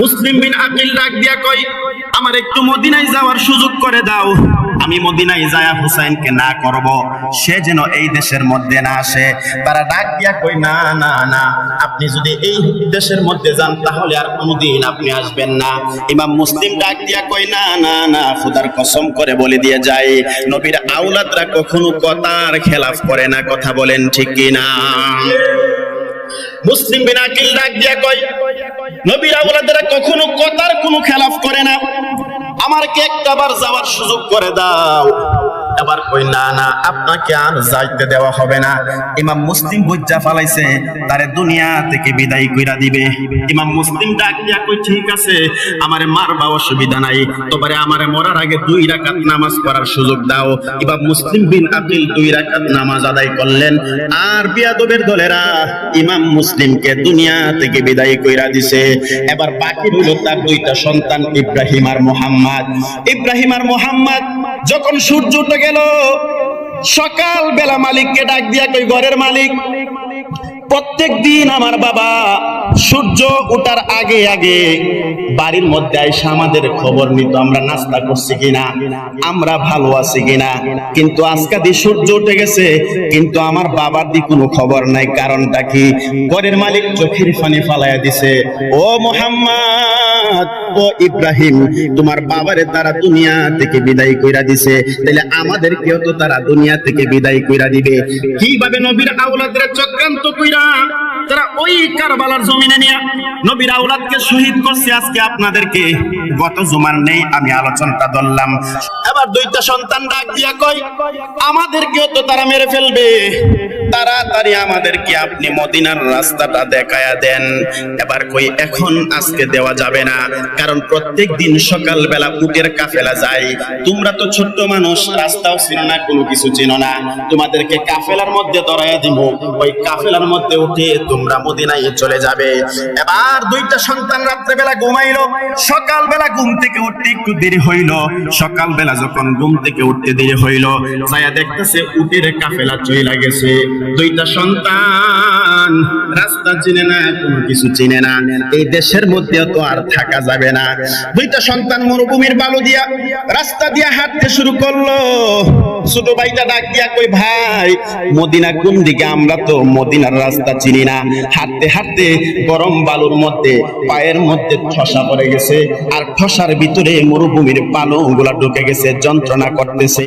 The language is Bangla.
মুসলিম বিন আকিল ডাক দিয়া কই আমার একটু মদিনায় যাওয়ার সুযোগ করে দাও। আমি মদিনায় যায়া হুসাইনকে না করব। সে যেন এই দেশের মধ্যে না আসে। তারা ডাক দিয়া কই না না না, আপনি যদি এই দেশের মধ্যে যান, তাহলে আর কোনোদিন আপনি আসবেন না। ইমাম মুসলিম ডাক দিয়া কই না না না, খুদার কসম করে বলে দিয়ে যায় নবীর আউলাদরা কখনো কথার খেলাফ করে না। কথা বলেন ঠিক কি না মুসলিম বিন আকিল ডাক দিয়া কই নবীর আউলাদেরা কখনো কথার কোনো খেলাফ করে না। আমার কে একটাবার যাওয়ার সুযোগ করে দাও। এবার কই, না না, আপনাকে আর যাইতে দেওয়া হবে না। ইমাম মুসলিম বুজ্জা ফালাইছে, তারে দুনিয়া থেকে বিদায় কইরা দিবে। ইমাম মুসলিম কই, ঠিক আছে মারবা, অসুবিধা নাই। মরার আগে দুই রাকাত নামাজ পড়ার সুযোগ দাও। ইমাম মুসলিম বিন দুই রাকাত নামাজ আদায় করলেন। আর বিয়াদবের দলেরা ইমাম মুসলিমকে দুনিয়া থেকে বিদায় কইরা দিছে। এবার বাকি রইল তার দুইটা সন্তান, ইব্রাহিম আর মোহাম্মদ। ইব্রাহিম আর মোহাম্মদ যখন সূর্য উঠে গেল। সকাল বেলা মালিককে ডাক দিয়া কই, ঘরের মালিক, প্রত্যেক দিন আমার বাবা সূর্য ওঠার আগে আগে বাড়ির মধ্যে আইসা আমাদের খবর নিত, আমরা নাস্তা করছি কিনা, আমরা ভালো আছি কিনা। কিন্তু আজকে দি সূর্য উঠে গেছে, কিন্তু আমার বাবার দি কোনো খবর নাই। কারণটা কি? ঘরের মালিক চোখের পানি ফালাইয়া দিছে, ও মোহাম্মদ ইব্রাহিম, তোমার বাবারে তারা দুনিয়া থেকে বিদায় কইরা দিছে। তাহলে আমাদেরকেও তো তারা দুনিয়া থেকে বিদায় কইরা দিবে। কীভাবে নবীর আওলাদের চক্রান্ত কইরা তারা ওই কারবালার জমিনে নিয়ে নবীর আওলাদকে শহীদ করছে আজকে আপনাদেরকে? গত জুমার নেই, আমি আলোচনাটা ধরলাম। এবার দুইটা সন্তান ডাক দিয়া কই আমাদেরকেও তো তারা মেরে ফেলবে। তাড়াতাড়ি আমাদেরকে আপনি মদিনার রাস্তাটা দেখায়া দেন। এবার কই, এখন আজকে দেওয়া যাবে না। কারণ প্রত্যেক দিন সকাল বেলা উটের কাফেলা যায়। তোমরা তো ছোট্ট মানুষ, রাস্তাও চিনো না, কোনো কিছু চিনো না। তোমাদেরকে কাফেলার মধ্যে ধরাইয়া দিব ওই কাফেলার মধ্যে উঠে তোমরা মদিনায় চলে যাবে। এবার দুইটা সন্তান রাত্রেবেলা ঘুমাইলো। সকালবেলা ঘুম থেকে উঠতে একটু দেরি হইল। সকালবেলা যখন ঘুম থেকে উঠতে দেরি হইল, ছায়া দেখতেছে উটের কাফেলা চইলা গেছে। দুইটা সন্তান। রাস্তা চিনে না, কোনো কিছু চিনে না। এই দেশের মধ্যে তো আর থাকা যাবে না। দুইটা সন্তান মরুভূমির বালু দিয়া রাস্তা দিয়া হাঁটতে শুরু করল। ছোট ভাইটা ডাক দিয়া কই ভাই, মদিনা কোন দিকে? আমরা তো মদিনার রাস্তা চিনি না। হাঁটতে হাঁটতে গরম বালুর মধ্যে, পায়ের মধ্যে ঠসা পড়ে গেছে। আর ঠসার ভিতরে মরুভূমির পালংগুলা ঢুকে গেছে, যন্ত্রণা করতেছে।